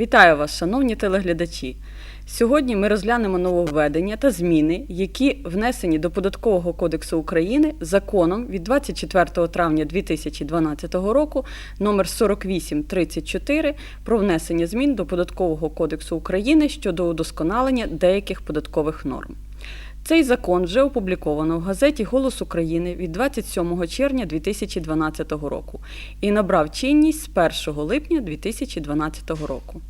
Вітаю вас, шановні телеглядачі. Сьогодні ми розглянемо нововведення та зміни, які внесені до Податкового кодексу України законом від 24 травня 2012 року номер 4834 про внесення змін до Податкового кодексу України щодо удосконалення деяких податкових норм. Цей закон вже опубліковано в газеті Голос України від 27 червня 2012 року і набрав чинність з 1 липня 2012 року.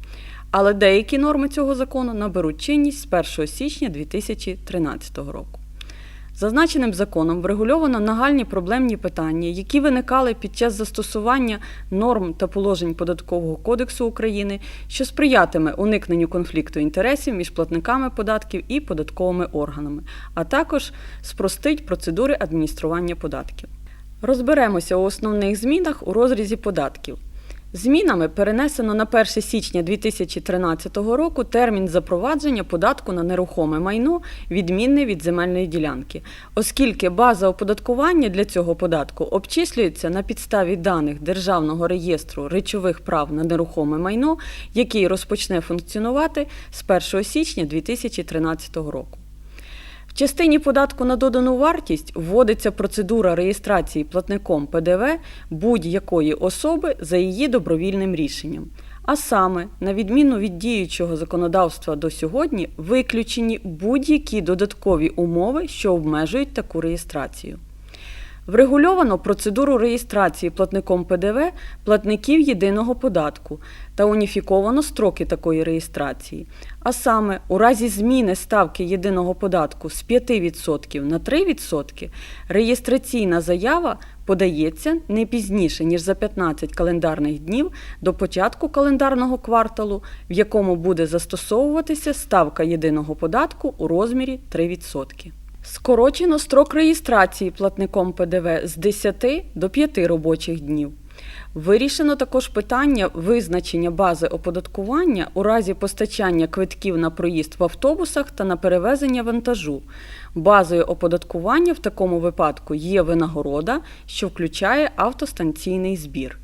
Але деякі норми цього закону наберуть чинність з 1 січня 2013 року. Зазначеним законом врегульовано нагальні проблемні питання, які виникали під час застосування норм та положень Податкового кодексу України, що сприятиме уникненню конфлікту інтересів між платниками податків і податковими органами, а також спростить процедури адміністрування податків. Розберемося у основних змінах у розрізі податків. Змінами перенесено на 1 січня 2013 року термін запровадження податку на нерухоме майно, відмінний від земельної ділянки, оскільки база оподаткування для цього податку обчислюється на підставі даних Державного реєстру речових прав на нерухоме майно, який розпочне функціонувати з 1 січня 2013 року. В частині податку на додану вартість вводиться процедура реєстрації платником ПДВ будь-якої особи за її добровільним рішенням. А саме, на відміну від діючого законодавства до сьогодні, виключені будь-які додаткові умови, що обмежують таку реєстрацію. Врегульовано процедуру реєстрації платником ПДВ платників єдиного податку та уніфіковано строки такої реєстрації. А саме, у разі зміни ставки єдиного податку з 5% на 3%, реєстраційна заява подається не пізніше, ніж за 15 календарних днів до початку календарного кварталу, в якому буде застосовуватися ставка єдиного податку у розмірі 3%. Скорочено строк реєстрації платником ПДВ з 10 до 5 робочих днів. Вирішено також питання визначення бази оподаткування у разі постачання квитків на проїзд в автобусах та на перевезення вантажу. Базою оподаткування в такому випадку є винагорода, що включає автостанційний збір.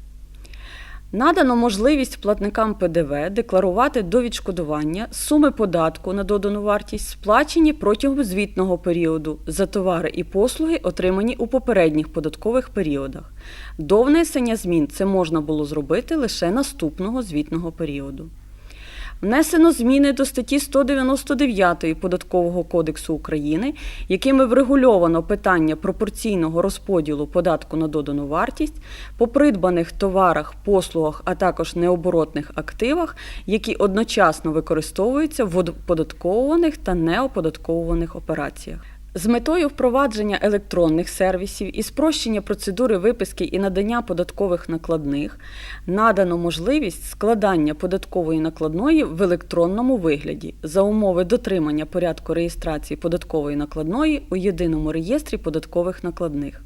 Надано можливість платникам ПДВ декларувати до відшкодування суми податку на додану вартість, сплачені протягом звітного періоду за товари і послуги, отримані у попередніх податкових періодах. До внесення змін це можна було зробити лише наступного звітного періоду. Внесено зміни до статті 199 Податкового кодексу України, якими врегульовано питання пропорційного розподілу податку на додану вартість по придбаних товарах, послугах, а також необоротних активах, які одночасно використовуються в податковуваних та неоподатковуваних операціях. З метою впровадження електронних сервісів і спрощення процедури виписки і надання податкових накладних надано можливість складання податкової накладної в електронному вигляді за умови дотримання порядку реєстрації податкової накладної у єдиному реєстрі податкових накладних.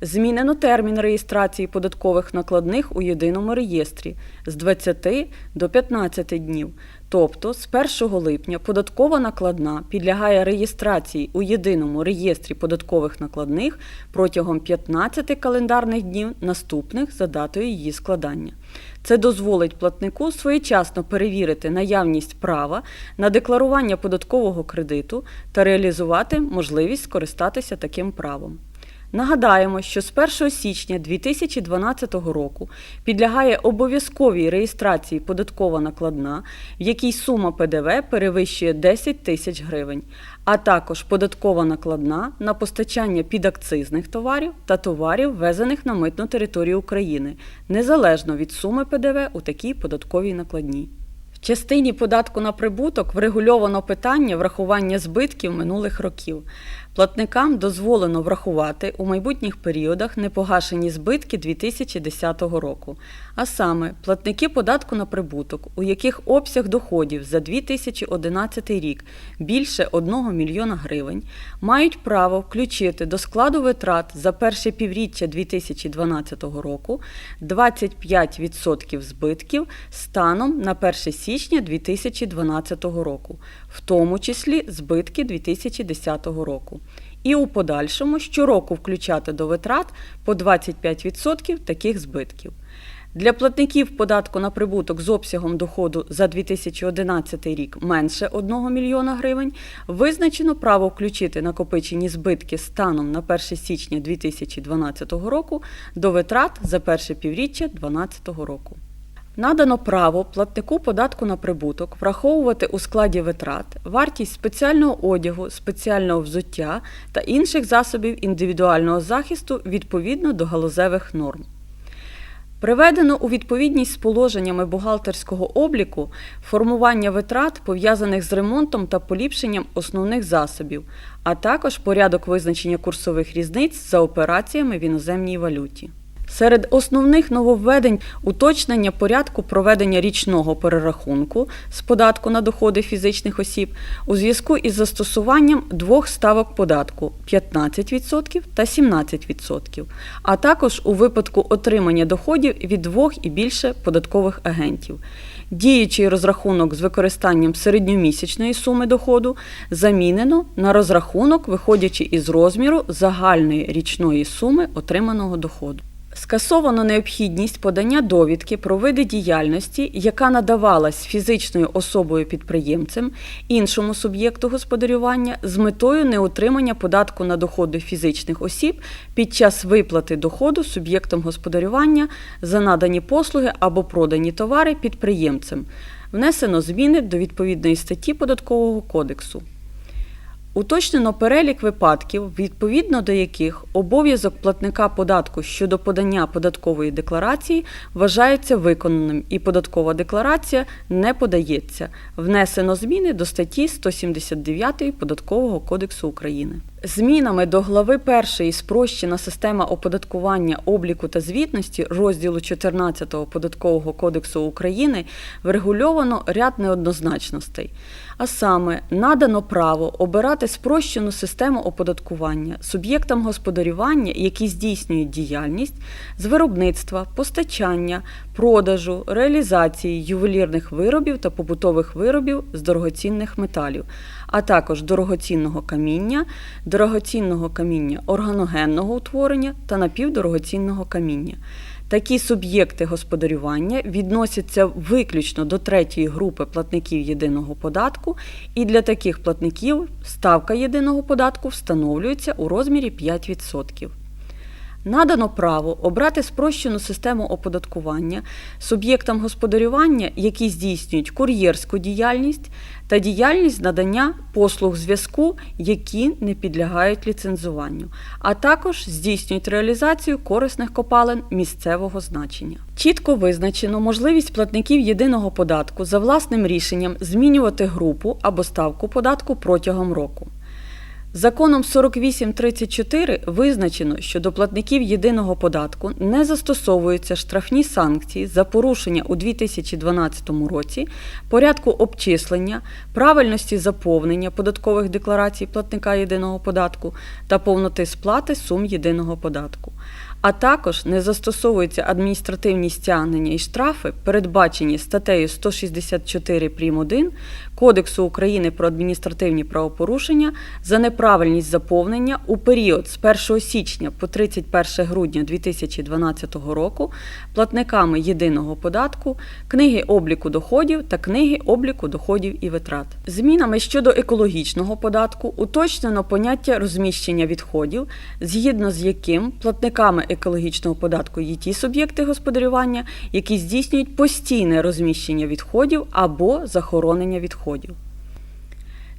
Змінено термін реєстрації податкових накладних у єдиному реєстрі з 20 до 15 днів. Тобто з 1 липня податкова накладна підлягає реєстрації у єдиному реєстрі податкових накладних протягом 15 календарних днів наступних за датою її складання. Це дозволить платнику своєчасно перевірити наявність права на декларування податкового кредиту та реалізувати можливість скористатися таким правом. Нагадаємо, що з 1 січня 2012 року підлягає обов'язковій реєстрації податкова накладна, в якій сума ПДВ перевищує 10 тисяч гривень, а також податкова накладна на постачання підакцизних товарів та товарів, ввезених на митну територію України, незалежно від суми ПДВ у такій податковій накладній. В частині податку на прибуток врегульовано питання врахування збитків минулих років. Платникам дозволено врахувати у майбутніх періодах непогашені збитки 2010 року, а саме платники податку на прибуток, у яких обсяг доходів за 2011 рік більше 1 мільйона гривень, мають право включити до складу витрат за перше півріччя 2012 року 25% збитків станом на 1 січня 2012 року, в тому числі збитки 2010 року. І у подальшому щороку включати до витрат по 25% таких збитків. Для платників податку на прибуток з обсягом доходу за 2011 рік менше 1 мільйона гривень визначено право включити накопичені збитки станом на 1 січня 2012 року до витрат за перше півріччя 2012 року. Надано право платнику податку на прибуток враховувати у складі витрат вартість спеціального одягу, спеціального взуття та інших засобів індивідуального захисту відповідно до галузевих норм. Приведено у відповідність з положеннями бухгалтерського обліку формування витрат, пов'язаних з ремонтом та поліпшенням основних засобів, а також порядок визначення курсових різниць за операціями в іноземній валюті. Серед основних нововведень уточнення порядку проведення річного перерахунку з податку на доходи фізичних осіб у зв'язку із застосуванням двох ставок податку 15% та 17%, а також у випадку отримання доходів від двох і більше податкових агентів. Діючий розрахунок з використанням середньомісячної суми доходу замінено на розрахунок, виходячи із розміру загальної річної суми отриманого доходу. Скасовано необхідність подання довідки про види діяльності, яка надавалась фізичною особою підприємцем іншому суб'єкту господарювання з метою неотримання податку на доходи фізичних осіб під час виплати доходу суб'єктом господарювання за надані послуги або продані товари підприємцем. Внесено зміни до відповідної статті Податкового кодексу. Уточнено перелік випадків, відповідно до яких обов'язок платника податку щодо подання податкової декларації вважається виконаним і податкова декларація не подається. Внесено зміни до статті 179 Податкового кодексу України. Змінами до глави 1 спрощена система оподаткування обліку та звітності розділу 14 Податкового кодексу України врегульовано ряд неоднозначностей. А саме надано право обирати спрощену систему оподаткування суб'єктам господарювання, які здійснюють діяльність з виробництва, постачання, продажу, реалізації ювелірних виробів та побутових виробів з дорогоцінних металів, а також дорогоцінного каміння, дорогоцінного каміння органогенного утворення та напівдорогоцінного каміння. Такі суб'єкти господарювання відносяться виключно до третьої групи платників єдиного податку, і для таких платників ставка єдиного податку встановлюється у розмірі 5%. Надано право обрати спрощену систему оподаткування суб'єктам господарювання, які здійснюють кур'єрську діяльність та діяльність надання послуг зв'язку, які не підлягають ліцензуванню, а також здійснюють реалізацію корисних копалин місцевого значення. Чітко визначено можливість платників єдиного податку за власним рішенням змінювати групу або ставку податку протягом року. Законом 4834 визначено, що до платників єдиного податку не застосовуються штрафні санкції за порушення у 2012 році порядку обчислення, правильності заповнення податкових декларацій платника єдиного податку та повноти сплати сум єдиного податку. А також не застосовуються адміністративні стягнення і штрафи, передбачені статтею 164 прим. 1 Кодексу України про адміністративні правопорушення за неправильність заповнення у період з 1 січня по 31 грудня 2012 року платниками єдиного податку, книги обліку доходів та книги обліку доходів і витрат. Змінами щодо екологічного податку уточнено поняття розміщення відходів, згідно з яким платниками екологічного податку є ті суб'єкти господарювання, які здійснюють постійне розміщення відходів або захоронення відходів.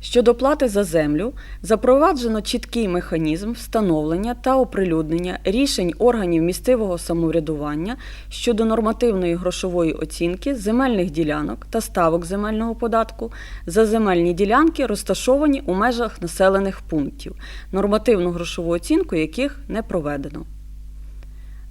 Щодо плати за землю, запроваджено чіткий механізм встановлення та оприлюднення рішень органів місцевого самоврядування щодо нормативної грошової оцінки земельних ділянок та ставок земельного податку за земельні ділянки, розташовані у межах населених пунктів, нормативну грошову оцінку яких не проведено.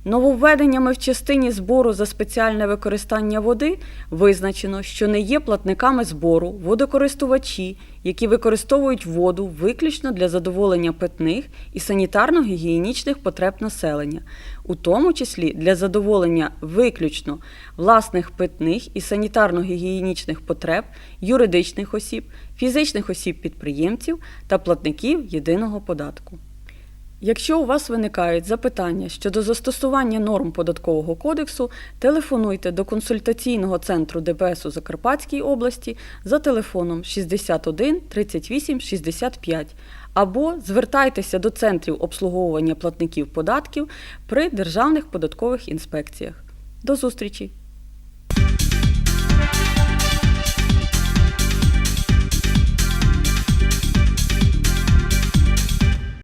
Нововведеннями в частині збору за спеціальне використання води визначено, що не є платниками збору водокористувачі, які використовують воду виключно для задоволення питних і санітарно-гігієнічних потреб населення, у тому числі для задоволення виключно власних питних і санітарно-гігієнічних потреб юридичних осіб, фізичних осіб-підприємців та платників єдиного податку. Якщо у вас виникають запитання щодо застосування норм податкового кодексу, телефонуйте до консультаційного центру ДПС у Закарпатській області за телефоном 61 38 65 або звертайтеся до центрів обслуговування платників податків при державних податкових інспекціях. До зустрічі!